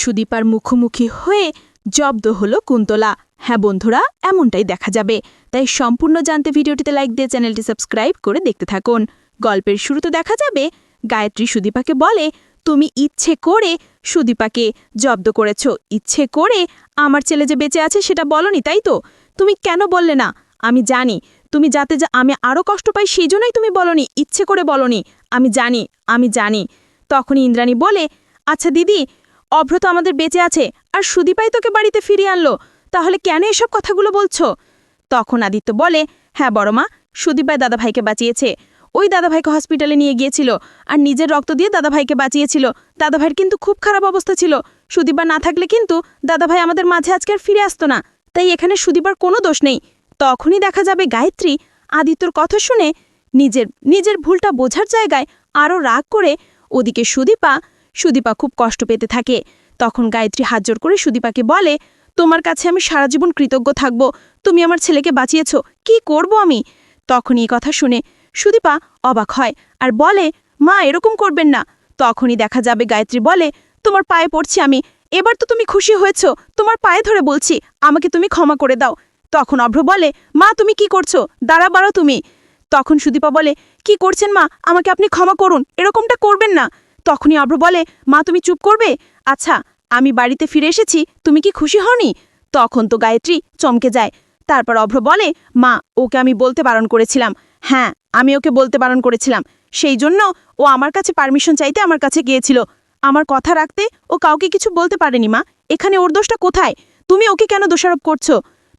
সুদীপার মুখোমুখি হয়ে জব্দ হলো কুন্তলা। হ্যাঁ বন্ধুরা, এমনটাই দেখা যাবে। তাই সম্পূর্ণ জানতে ভিডিওটিতে লাইক দিয়ে চ্যানেলটি সাবস্ক্রাইব করে দেখতে থাকুন। গল্পের শুরুতে দেখা যাবে, গায়ত্রী সুদীপাকে বলে, তুমি ইচ্ছে করে সুদীপাকে জব্দ করেছ। ইচ্ছে করে আমার ছেলে যে বেঁচে আছে সেটা বলনি, তাই তো? তুমি কেন বললে না? আমি জানি। তুমি যাতে যা, আমি আরও কষ্ট পাই সেই জন্যই তুমি বলনি, ইচ্ছে করে বলনি। আমি জানি আমি জানি। তখন ইন্দ্রাণী বলে আচ্ছা দিদি অভ্র তো আমাদের বেঁচে আছে, আর সুদীপাই তোকে বাড়িতে ফিরিয়ে আনলো। তাহলে কেন এসব কথাগুলো বলছো? তখন আদিত্য বলে হ্যাঁ বড় মা, সুদীপাই দাদাভাইকে বাঁচিয়েছে। ওই দাদাভাইকে হসপিটালে নিয়ে গিয়েছিল, আর নিজের রক্ত দিয়ে দাদাভাইকে বাঁচিয়েছিল। দাদাভাইয়ের কিন্তু খুব খারাপ অবস্থা ছিল। সুদীপা না থাকলে কিন্তু দাদাভাই আমাদের মাঝে আজকে আর ফিরে আসতো না। তাই এখানে সুদীপার কোনো দোষ নেই। তখনই দেখা যাবে গায়ত্রী আদিত্যর কথা শুনে নিজের নিজের ভুলটা বোঝার জায়গায় আরও রাগ করে ওদিকে সুদীপা সুদীপা খুব কষ্ট পেতে থাকে। তখন গায়ত্রী হাত করে সুদীপাকে বলে, তোমার কাছে আমি সারা জীবন কৃতজ্ঞ থাকব। তুমি আমার ছেলেকে বাঁচিয়েছ। কি করব আমি? তখন এই কথা শুনে সুদীপা অবাক হয় আর বলে, মা, এরকম করবেন না। তখনই দেখা যাবে গায়ত্রী বলে, তোমার পায়ে পড়ছি আমি। এবার তো তুমি খুশি হয়েছ। তোমার পায়ে ধরে বলছি, আমাকে তুমি ক্ষমা করে দাও। তখন অভ্র বলে, মা, তুমি কি করছ? দাঁড়া বাড়ো তুমি। তখন সুদীপা বলে, কি করছেন মা? আমাকে আপনি ক্ষমা করুন। এরকমটা করবেন না। তখনই অভ্র বলে, মা, তুমি চুপ করবে? আচ্ছা আমি বাড়িতে ফিরে এসেছি, তুমি কি খুশি হওনি? তখন তো গায়ত্রী চমকে যায়। তারপর অভ্র বলে, মা, ওকে আমি বলতে বারণ করেছিলাম। হ্যাঁ আমি ওকে বলতে বারণ করেছিলাম। সেই জন্য ও আমার কাছে পারমিশন চাইতে আমার কাছে গিয়েছিল। আমার কথা রাখতে ও কাউকে কিছু বলতে পারেনি, মা। এখানে ওর দোষটা কোথায়? তুমি ওকে কেন দোষারোপ করছ?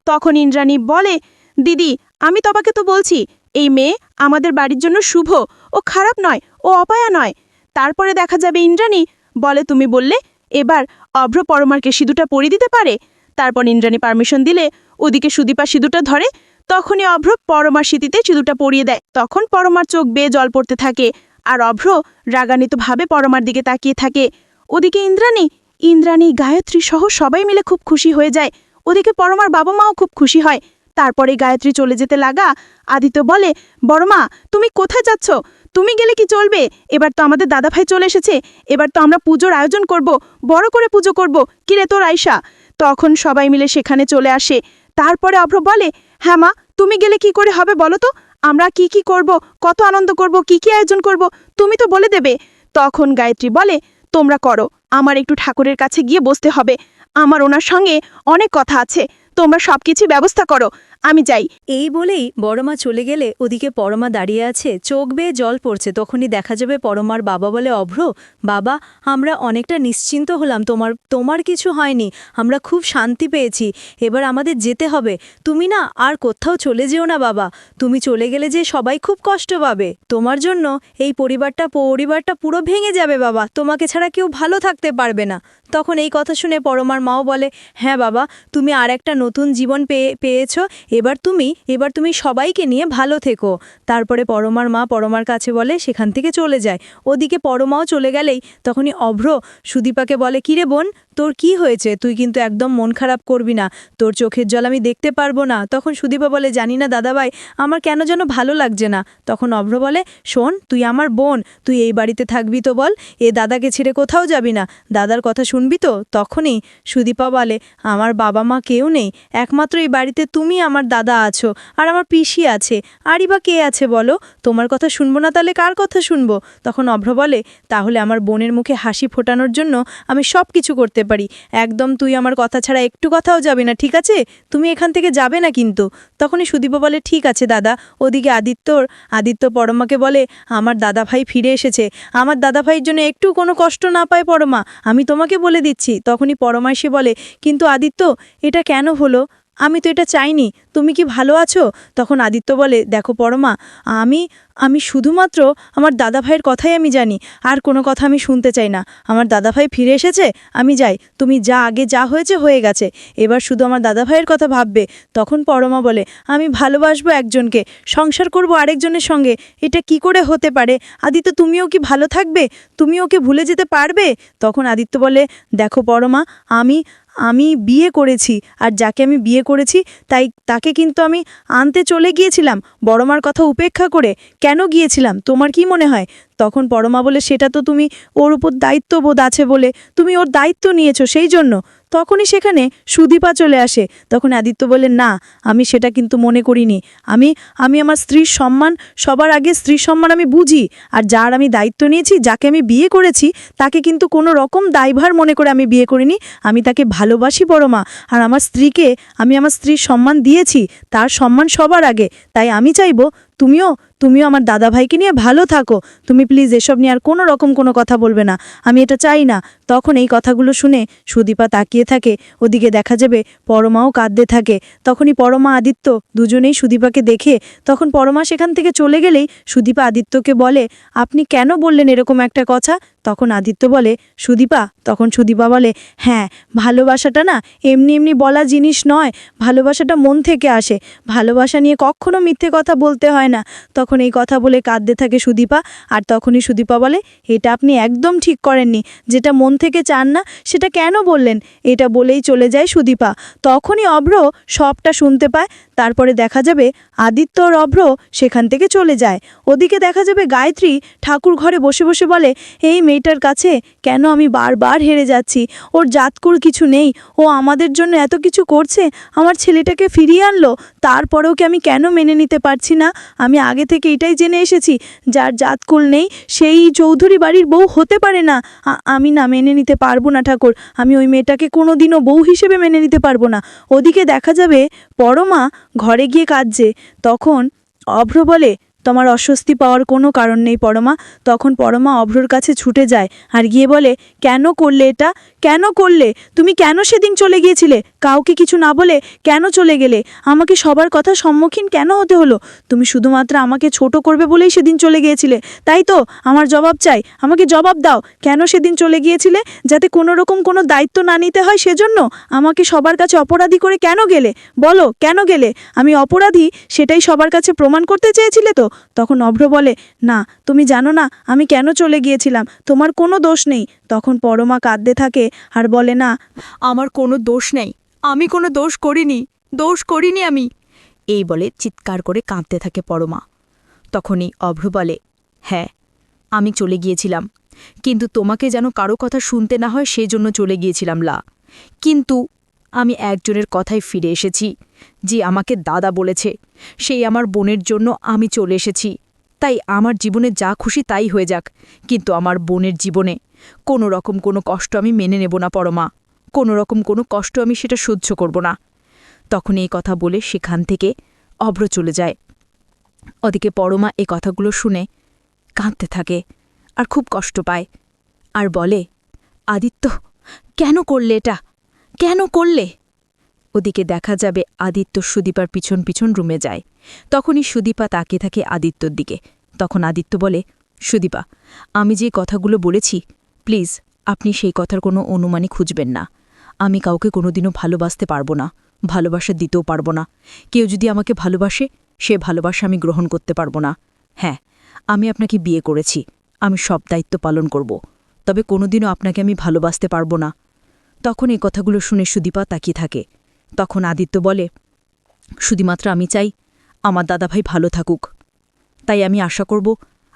তখন ইন্দ্রাণী বলে, দিদি, আমি তবাকে তো বলছি, এই মেয়ে আমাদের বাড়ির জন্য শুভ। ও খারাপ নয়, ও অপায়া নয়। তারপরে দেখা যাবে ইন্দ্রাণী। বলে, তুমি বললে, এবার অভ্র পরমারকে সিঁদুটা পরিয়ে দিতে পারে? তারপর ইন্দ্রাণী পারমিশন দিলে, ওদিকে সুদীপা সিঁদুটা ধরে, তখনই অভ্র পরমার স্মৃতিতে সিঁদুটা পরিয়ে দেয়। তখন পরমার চোখ বেয়ে জল পড়তে থাকে, আর অভ্র রাগান্বিতভাবে পরমার দিকে তাকিয়ে থাকে। ওদিকে ইন্দ্রাণী ইন্দ্রাণী গায়ত্রী সহ সবাই মিলে খুব খুশি হয়ে যায়। ওদিকে পরমার বাবা মাও খুব খুশি হয়। তারপরে গায়ত্রী চলে যেতে লাগা, আদিত্য বলে, বড়মা, তুমি কোথায় যাচ্ছ? তুমি গেলে কি চলবে? এবার তো আমাদের দাদাভাই চলে এসেছে। এবার তো আমরা পুজোর আয়োজন করব। বড় করে পুজো করব। কিরে তোর আয়সা তখন সবাই মিলে সেখানে চলে আসে। তারপরে অভ্র বলে হ্যাঁ মা, তুমি গেলে কি করে হবে বলো তো? আমরা কি কি করব? কত আনন্দ করব? কি কি আয়োজন করব? তুমি তো বলে দেবে। তখন গায়ত্রী বলে, তোমরা করো। আমার একটু ঠাকুরের কাছে গিয়ে বসতে হবে। আমার ওনার সঙ্গে অনেক কথা আছে। তোমরা সবকিছু ব্যবস্থা করো। আমি যাই। এই বলেই বড়মা চলে গেলে ওদিকে পরমা দাঁড়িয়ে আছে। চোখ বেয়ে জল পড়ছে, তখনই দেখা যাবে পরমার বাবা বলে, অভ্র, বাবা, আমরা অনেকটা নিশ্চিন্ত হলাম, তোমার তোমার কিছু হয়নি, আমরা খুব শান্তি পেয়েছি, এবার আমাদের যেতে হবে। তুমি না আর কোথাও চলে যেও না, বাবা। তুমি চলে গেলে যে সবাই খুব কষ্ট পাবে। তোমার জন্য এই পরিবারটা পরিবারটা পুরো ভেঙে যাবে, বাবা। তোমাকে ছাড়া কেউ ভালো থাকতে পারবে না। তখন এই কথা শুনে পরমার মাও বলে হ্যাঁ বাবা, তুমি আর একটা নতুন জীবন পেয়ে, পেয়েছ এবার তুমি এবার তুমি সবাইকে নিয়ে ভালো থেকো। তারপরে পরমার মা পরমার কাছে বলে, সেখান থেকে চলে যায়। ওদিকে পরমাও চলে গেলেই তখনই অভ্র সুদীপাকে বলে, কিরে বোন তোর কি হয়েছে? তুই কিন্তু একদম মন খারাপ করবি না। তোর চোখের জল আমি দেখতে পারব না। তখন সুদীপা বলে, জানি না দাদাভাই, আমার কেন যেন ভালো লাগছে না? তখন অভ্র বলে, শোন, তুই আমার বোন। তুই এই বাড়িতে থাকবি তো বল, এ দাদাকে ছেড়ে কোথাও যাবি না। দাদার কথা শুনবি তো? তখনই সুদীপা বলে, আমার বাবা মা কেউ নেই। একমাত্র এই বাড়িতে তুমি আমার দাদা আছো, আর আমার পিসি আছে। আরই বা কে আছে বলো? তোমার কথা শুনব না তাহলে কার কথা শুনব? তখন অভ্র বলে, তাহলে আমার বোনের মুখে হাসি ফোটানোর জন্য আমি সব কিছু করতে পারি। একদম তুই আমার কথা ছাড়া একটু কথাও যাবে না, ঠিক আছে? তুমি এখান থেকে যাবে না কিন্তু। তখনই সুদীপা বলে, ঠিক আছে দাদা। ওদিকে আদিত্যর, আদিত্য পরমাকে বলে, আমার দাদা ভাই ফিরে এসেছে। আমার দাদা ভাইয়ের জন্য একটু কোনো কষ্ট না পায় পরমা, আমি তোমাকে বলে দিচ্ছি। তখনই পরমা এসে বলে, কিন্তু আদিত্য, এটা কেন হলো? আমি তো এটা চাইনি, তুমি কি ভালো আছো? তখন আদিত্য বলে, দেখো পরমা, আমি আমি শুধুমাত্র আমার দাদা ভাইয়ের কথাই আমি জানি, আর কোনো কথা আমি শুনতে চাই না। আমার দাদা ভাই ফিরে এসেছে, আমি যাই। তুমি যা আগে যা হয়েছে হয়ে গেছে। এবার শুধু আমার দাদা ভাইয়ের কথা ভাববে। তখন পরমা বলে, আমি ভালোবাসবো একজনকে, সংসার করব আরেকজনের সঙ্গে। এটা কি করে হতে পারে? আদিত্য, তুমিও কি ভালো থাকবে? তুমি ওকে ভুলে যেতে পারবে? তখন আদিত্য বলে, দেখো পরমা, আমি আমি বিয়ে করেছি আর যাকে আমি বিয়ে করেছি, তাই তাকে কিন্তু আমি আনতে চলে গিয়েছিলাম। বড়মার কথা উপেক্ষা করে, কেন গিয়েছিলাম? তোমার কি মনে হয়? তখন পরমা বলে, সেটা তো তুমি ওর উপর দায়িত্ববোধ আছে বলে। তুমি ওর দায়িত্ব নিয়েছো সেই জন্য। তখনই সেখানে সুদীপা চলে আসে। তখন আদিত্য বলে, না, আমি সেটা কিন্তু মনে করিনি। আমি আমি আমার স্ত্রীর সম্মান, সবার আগে স্ত্রীর সম্মান আমি বুঝি। আর যার আমি দায়িত্ব নিয়েছি, যাকে আমি বিয়ে করেছি, তাকে কিন্তু কোনো রকম দায়ভার মনে করে আমি বিয়ে করিনি। আমি তাকে ভালোবাসি পরমা আর আমার স্ত্রীকে আমি আমার স্ত্রীর সম্মান দিয়েছি। তার সম্মান সবার আগে। তাই আমি চাইব, তুমিও তুমিও আমার দাদা ভাইকে নিয়ে ভালো থাকো। তুমি প্লিজ এসব নিয়ে আর কোনো রকম কোনো কথা বলবে না। আমি এটা চাই না। তখন এই কথাগুলো শুনে সুদীপা তাকিয়ে থাকে। ওদিকে দেখা যাবে পরমাও কাঁদতে থাকে। তখনই পরমা, আদিত্য দুজনেই সুদীপাকে দেখে। তখন পরমা সেখান থেকে চলে গেলেই সুদীপা আদিত্যকে বলে, আপনি কেন বললেন এরকম একটা কথা? তখন আদিত্য বলে, সুদীপা, তখন সুদীপা বলে হ্যাঁ ভালোবাসাটা না এমনি এমনি বলা জিনিস নয়। ভালোবাসাটা মন থেকে আসে। ভালোবাসা নিয়ে কখনো মিথ্যে কথা বলতে হয় না। তখন এই কথা বলে কাঁদতে থাকে সুদীপা, আর তখনই সুদীপা বলে, এটা আপনি একদম ঠিক করেননি। যেটা মন থেকে চান না, সেটা কেন বললেন? এটা বলেই চলে যায় সুদীপা। তখনই অভ্র সবটা শুনতে পায়। তারপরে দেখা যাবে আদিত্য আর অভ্র সেখান থেকে চলে যায়। ওদিকে দেখা যাবে গায়ত্রী ঠাকুর ঘরে বসে বসে বলে, এই মেয়েটার কাছে কেন আমি বারবার হেরে যাচ্ছি? ওর জাতকুর কিছু নেই। ও আমাদের জন্য এত কিছু করছে। আমার ছেলেটাকে ফিরিয়ে আনলো। তারপরেও কি আমি কেন মেনে নিতে পারছি না? আমি আগে থেকে এটাই জেনে এসেছি, যার জাতকুল নেই, সেই চৌধুরী বাড়ির বউ হতে পারে না। আমি না মেনে নিতে পারব না ঠাকুর। আমি ওই মেয়েটাকে কোনো দিনও বউ হিসেবে মেনে নিতে পারব না। ওদিকে দেখা যাবে, পরমা ঘরে গিয়ে কাঁদছে। তখন অভ্র বলে তোমার অস্বস্তি পাওয়ার কোনো কারণ নেই পরমা। তখন পরমা অভ্রর কাছে ছুটে যায় আর গিয়ে বলে, কেন করলে এটা? কেন করলে? তুমি কেন সেদিন চলে গিয়েছিলে? কাউকে কিছু না বলে কেন চলে গেলে? আমাকে সবার কথা সম্মুখীন কেন হতে হলো? তুমি শুধুমাত্র আমাকে ছোট করবে বলেই সেদিন চলে গিয়েছিলে। তাই তো? আমার জবাব চাই। আমাকে জবাব দাও। কেন সেদিন চলে গিয়েছিলে? যাতে কোনো রকম কোনো দায়িত্ব না নিতে হয় সেজন্য? আমাকে সবার কাছে অপরাধী করে কেন গেলে? বলো, কেন গেলে? আমি অপরাধী? সেটাই সবার কাছে প্রমাণ করতে চেয়েছিলে তো? তখন অভ্র বলে, না, তুমি জানো না, আমি কেন চলে গিয়েছিলাম? তোমার কোনো দোষ নেই। তখন পরমা কাঁদতে থাকে আর বলে, না, আমার কোনো দোষ নেই, আমি কোনো দোষ করিনি দোষ করিনি আমি। এই বলে চিৎকার করে কাঁদতে থাকে পরমা। তখনই অভ্র বলে হ্যাঁ আমি চলে গিয়েছিলাম, কিন্তু তোমাকে যেন কারও কথা শুনতে না হয়, সেজন্য চলে গিয়েছিলাম, লা। কিন্তু আমি একজনের কথায় ফিরে এসেছি যে আমাকে দাদা বলেছে, সেই আমার বোনের জন্য আমি চলে এসেছি। তাই আমার জীবনে যা খুশি তাই হয়ে যাক। কিন্তু আমার বোনের জীবনে কোনো রকম কোনো কষ্ট আমি মেনে নেব না, পরমা। কোনো রকম কোনো কষ্ট আমি সেটা সহ্য করব না। তখন এই কথা বলে সেখান থেকে অভ্র চলে যায়। ওদিকে পরমা এই কথাগুলো শুনে কাঁদতে থাকে আর খুব কষ্ট পায় আর বলে, আদিত্য, কেন করলে এটা? কেন করলে? ওদিকে দেখা যাবে আদিত্য সুদীপার পিছন পিছন রুমে যায়। তখনই সুদীপা তাকিয়ে থাকে আদিত্যর দিকে। তখন আদিত্য বলে, সুদীপা, আমি যে কথাগুলো বলেছি, প্লিজ, আপনি সেই কথার কোনো অনুমানই খুঁজবেন না। আমি কাউকে কোনোদিনও ভালোবাসতে পারব না, ভালোবাসা দিতেও পারব না। কেউ যদি আমাকে ভালোবাসে, সে ভালোবাসা আমি গ্রহণ করতে পারব না। হ্যাঁ আমি আপনাকে বিয়ে করেছি, আমি সব দায়িত্ব পালন করব। তবে কোনোদিনও আপনাকে আমি ভালোবাসতে পারব না। তখন এই কথাগুলো শুনে সুদীপা তাকিয়ে থাকে। তখন আদিত্য বলে, শুধুমাত্র আমি চাই আমার দাদাভাই ভালো থাকুক। তাই আমি আশা করব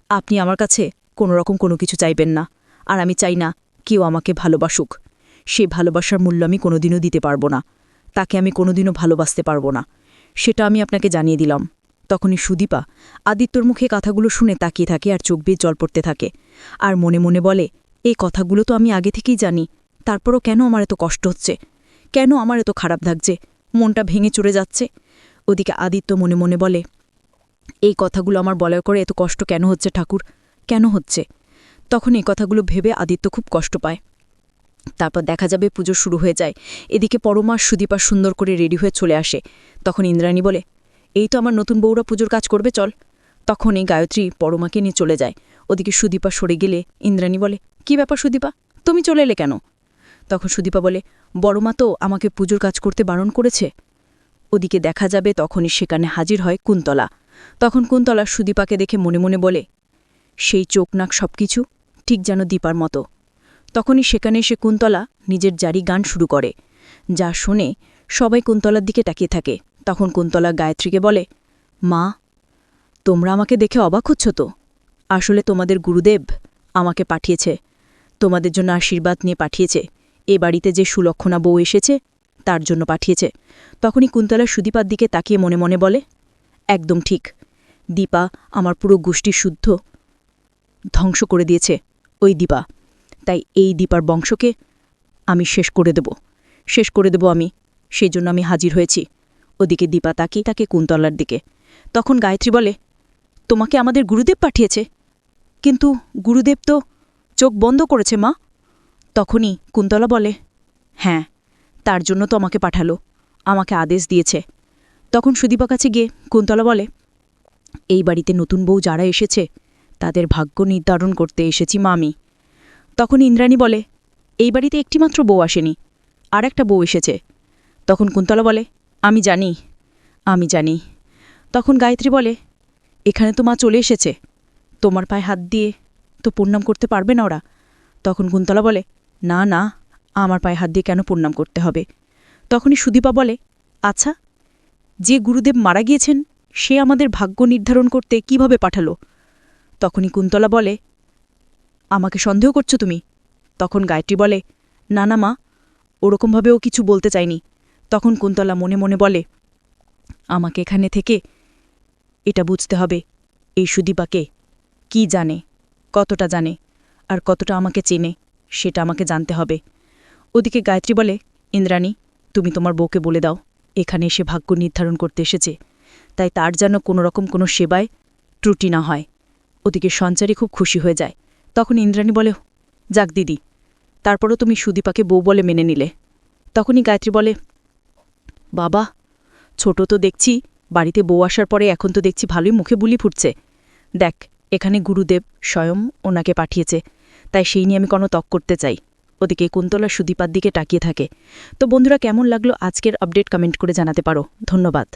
আপনি আমার কাছে কোনো রকম কোনো কিছু চাইবেন না, আর আমি চাই না কেউ আমাকে ভালোবাসুক। সে ভালোবাসার মূল্য আমি কোনোদিনও দিতে পারব না, তাকে আমি কোনোদিনও ভালোবাসতে পারব না। সেটা আমি আপনাকে জানিয়ে দিলাম। তখনই সুদীপা আদিত্যর মুখে কথাগুলো শুনে তাকিয়ে থাকে আর চোখ বেয়ে জল পড়তে থাকে। আর মনে মনে বলে, এই কথাগুলো তো আমি আগে থেকেই জানি, তারপরও কেন আমার এত কষ্ট হচ্ছে? কেন আমার এত খারাপ লাগছে? মনটা ভেঙে চড়ে যাচ্ছে। ওদিকে আদিত্য মনে মনে বলে, এই কথাগুলো আমার বলার করে এত কষ্ট কেন হচ্ছে ঠাকুর? কেন হচ্ছে? তখন এই কথাগুলো ভেবে আদিত্য খুব কষ্ট পায়। তারপর দেখা যাবে পুজো শুরু হয়ে যায়। এদিকে পরমা সুদীপা সুন্দর করে রেডি হয়ে চলে আসে। তখন ইন্দ্রাণী বলে, এই তো আমার নতুন বউরা পুজোর কাজ করবে, চল। তখন এই গায়ত্রী পরমাকে নিয়ে চলে যায়। ওদিকে সুদীপা সরে গেলে ইন্দ্রাণী বলে, কি ব্যাপার সুদীপা? তুমি চলে এলে কেন? তখন সুদীপা বলে, বড়মা তো আমাকে পুজোর কাজ করতে বারণ করেছে? ওদিকে দেখা যাবে তখনই সেখানে হাজির হয় কুন্তলা। তখন কুন্তলা সুদীপাকে দেখে মনে মনে বলে, সেই চোখ নাক সব কিছু ঠিক যেন দীপার মতো। তখনই সেখানে এসে কুন্তলা নিজের জারি গান শুরু করে। যা শুনে সবাই কুন্তলার দিকে তাকিয়ে থাকে। তখন কুন্তলা গায়ত্রীকে বলে, মা, তোমরা আমাকে দেখে অবাক হচ্ছ তো। আসলে তোমাদের গুরুদেব আমাকে পাঠিয়েছে। তোমাদের জন্য আশীর্বাদ নিয়ে পাঠিয়েছে। এ বাড়িতে যে সুলক্ষণা বউ এসেছে, তার জন্য পাঠিয়েছে। তখনই কুন্তলা সুদীপার দিকে তাকিয়ে মনে মনে বলে, একদম ঠিক। দীপা আমার পুরো গোষ্ঠী শুদ্ধ। ধ্বংস করে দিয়েছে ওই দীপা। তাই এই দীপার বংশকে আমি শেষ করে দেব। শেষ করে দেব আমি। সেই জন্য আমি হাজির হয়েছি। ওদিকে দীপা তাকিয়ে তাকে কুন্তলার দিকে। তখন গায়ত্রী বলে, তোমাকে আমাদের গুরুদেব পাঠিয়েছে। কিন্তু গুরুদেব তো চোখ বন্ধ করেছে মা। তখনই কুন্তলা বলে হ্যাঁ তার জন্য তো আমাকে পাঠালো, আমাকে আদেশ দিয়েছে। তখন সুদীপা কাছে গিয়ে কুন্তলা বলে, এই বাড়িতে নতুন বউ যারা এসেছে, তাদের ভাগ্য নির্ধারণ করতে এসেছি মা আমি। তখন ইন্দ্রাণী বলে, এই বাড়িতে একটিমাত্র বউ আসেনি আর একটা বউ এসেছে। তখন কুন্তলা বলে, আমি জানি আমি জানি। তখন গায়ত্রী বলে, এখানে তো মা চলে এসেছে, তোমার পায়ে হাত দিয়ে তো প্রণাম করতে পারবে না ওরা? তখন কুন্তলা বলে না না, আমার পায়ে হাত দিয়ে কেন প্রণাম করতে হবে? তখনই সুদীপা বলে আচ্ছা যে গুরুদেব মারা গিয়েছেন, সে আমাদের ভাগ্য নির্ধারণ করতে কীভাবে পাঠালো? তখনই কুন্তলা বলে, আমাকে সন্দেহ করছ তুমি? তখন গায়ত্রী বলে, না না, মা ওরকমভাবেও কিছু বলতে চাইনি তখন কুন্তলা মনে মনে বলে, আমাকে এখানে থেকে এটা বুঝতে হবে, এই সুদীপাকে কি জানে, কতটা জানে, আর কতটা আমাকে চেনে। সেটা আমাকে জানতে হবে। ওদিকে গায়ত্রী বলে, ইন্দ্রাণী, তুমি তোমার বউকে বলে দাও, এখানে এসে ভাগ্য নির্ধারণ করতে এসেছে। তাই তার যেন কোনো রকম কোনো সেবায় ত্রুটি না হয়। ওদিকে সঞ্চারী খুব খুশি হয়ে যায়। তখন ইন্দ্রাণী বলে, যাক দিদি, তারপরও তুমি সুদীপাকে বউ বলে মেনে নিলে। তখনই গায়ত্রী বলে, বাবা, ছোট তো দেখছি, বাড়িতে বউ আসার পরে এখন তো দেখছি ভালোই মুখে বুলি ফুটছে। দেখ, এখানে গুরুদেব স্বয়ং ওনাকে পাঠিয়েছে। তাই সেই নিয়ে আমি কোনো তক করতে চাই। ওদিকে কুন্তলা সুদীপার দিকে তাকিয়ে থাকে। তো বন্ধুরা, কেমন লাগল আজকের আপডেট কমেন্ট করে জানাতে পারো। ধন্যবাদ।